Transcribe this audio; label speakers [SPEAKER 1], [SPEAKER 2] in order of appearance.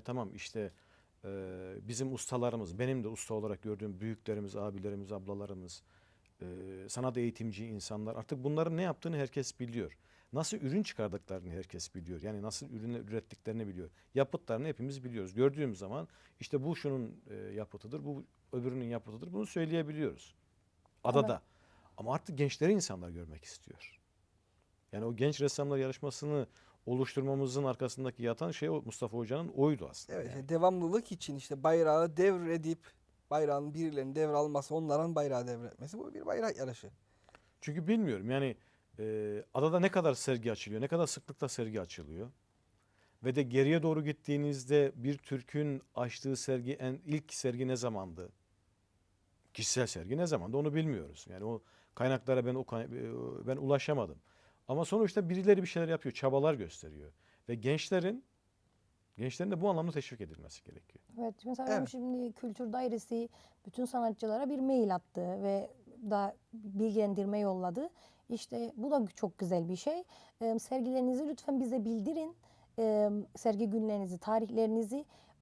[SPEAKER 1] E tamam işte e, bizim ustalarımız, benim de usta olarak gördüğüm büyüklerimiz, abilerimiz, ablalarımız, e, sanat eğitimci insanlar artık bunların ne yaptığını herkes biliyor. Nasıl ürün çıkardıklarını herkes biliyor. Yani nasıl ürün ürettiklerini biliyor. Yapıtlarını hepimiz biliyoruz. Gördüğüm zaman işte bu şunun e, yapıtıdır, bu öbürünün yapıtıdır. Bunu söyleyebiliyoruz. Adada. Ama artık gençleri insanlar görmek istiyor. Yani o genç ressamlar yarışmasını oluşturmamızın arkasındaki yatan şey Mustafa Hoca'nın oydu aslında.
[SPEAKER 2] Evet,
[SPEAKER 1] yani.
[SPEAKER 2] işte devamlılık için işte bayrağı devredip bayrağın birilerinin devralması, onların bayrağı devretmesi bu bir bayrak yarışı.
[SPEAKER 1] Çünkü bilmiyorum yani e, adada ne kadar sergi açılıyor, ne kadar sıklıkla sergi açılıyor. Ve de geriye doğru gittiğinizde bir Türk'ün açtığı sergi en ilk sergi ne zamandı? Kişisel sergi ne zamandı onu bilmiyoruz. Yani o kaynaklara ben o ben ulaşamadım. Ama sonuçta birileri bir şeyler yapıyor, çabalar gösteriyor ve gençlerin gençlerin de bu anlamda teşvik edilmesi gerekiyor.
[SPEAKER 3] Evet mesela
[SPEAKER 2] Evet.
[SPEAKER 3] şimdi kültür dairesi bütün sanatçılara bir mail attı ve da bilgilendirme yolladı. İşte bu da çok güzel bir şey. Ee, sergilerinizi lütfen bize bildirin. Ee, sergi günlerinizi, tarihlerinizi